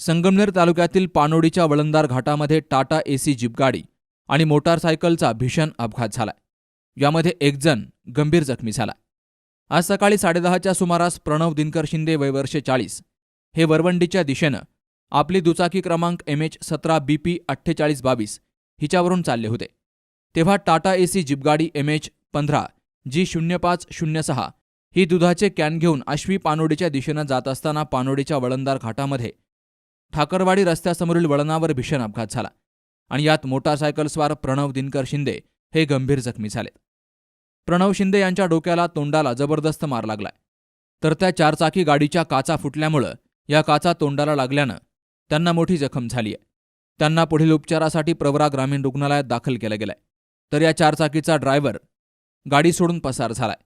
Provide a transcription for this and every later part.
संगमनेर तालुक्यातील पानोडीच्या वळंदार घाटामध्ये टाटा एसी जीप गाडी आणि मोटारसायकलचा भीषण अपघात झालाय. यामध्ये एक जण गंभीर जखमी झाला. आज सकाळी साडेदहाच्या सुमारास प्रणव दिनकर शिंदे वयवर्षे चाळीस. हे वरवंडीच्या दिशेनं आपली दुचाकी क्रमांक एम एच सतरा बी पी अठ्ठेचाळीस बावीस हिच्यावरून चालले होते. तेव्हा टाटा एसी जीपगाडी एम एच पंधरा जी शून्य पाच शून्य सहा ही दुधाचे कॅन घेऊन आश्वी पानोडीच्या दिशेनं जात असताना पानोडीच्या वळंदार घाटामध्ये ठाकरवाडी रस्त्यासमोरील वळणावर भीषण अपघात झाला आणि यात मोटारसायकलस्वार प्रणव दिनकर शिंदे हे गंभीर जखमी झालेत. प्रणव शिंदे यांच्या डोक्याला तोंडाला जबरदस्त मार लागलाय. तर त्या चारचाकी गाडीच्या काचा फुटल्यामुळं या काचा तोंडाला लागल्यानं त्यांना मोठी जखम झालीय. त्यांना पुढील उपचारासाठी प्रवरा ग्रामीण रुग्णालयात दाखल केलं गेलंय. तर या चारचाकीचा ड्रायव्हर गाडी सोडून पसार झालाय.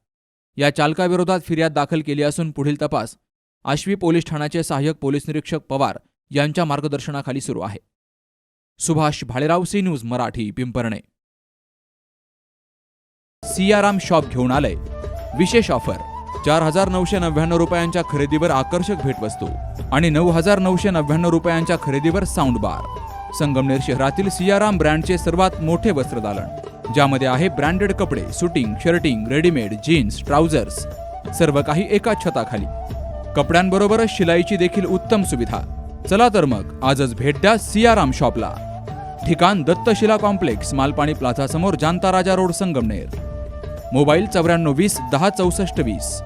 या चालकाविरोधात फिर्याद दाखल केली असून पुढील तपास आश्वी पोलीस ठाण्याचे सहाय्यक पोलीस निरीक्षक पवार यांच्या मार्गदर्शनाखाली सुरू आहे. Subhash Bhalerao C news Marathi Pimparne. Siyaram shop घेऊन आलंय. विशेष ऑफर. चार हजार नऊशे नव्याण्णव रुपयांच्या खरेदीवर आकर्षक भेटवस्तू आणि नऊ हजार नऊशे नव्याण्णव रुपयांच्या खरेदीवर साऊंड बार संगमनेर शहरातील सियाराम ब्रँडचे सर्वात मोठे वस्त्रदालन ज्यामध्ये आहे ब्रँडेड कपडे suiting shirting readymade jeans trousers सर्व काही एका छताखाली. कपड्यांबरोबरच शिलाईची देखील उत्तम सुविधा. चला तर मग आजच भेट द्या सियाराम शॉपला. ठिकाण दत्तशिला कॉम्प्लेक्स मालपाणी प्लाझासमोर जानता जांता राजा रोड संगमनेर. मोबाईल चौऱ्याण्णव वीस दहा चौसष्ट वीस.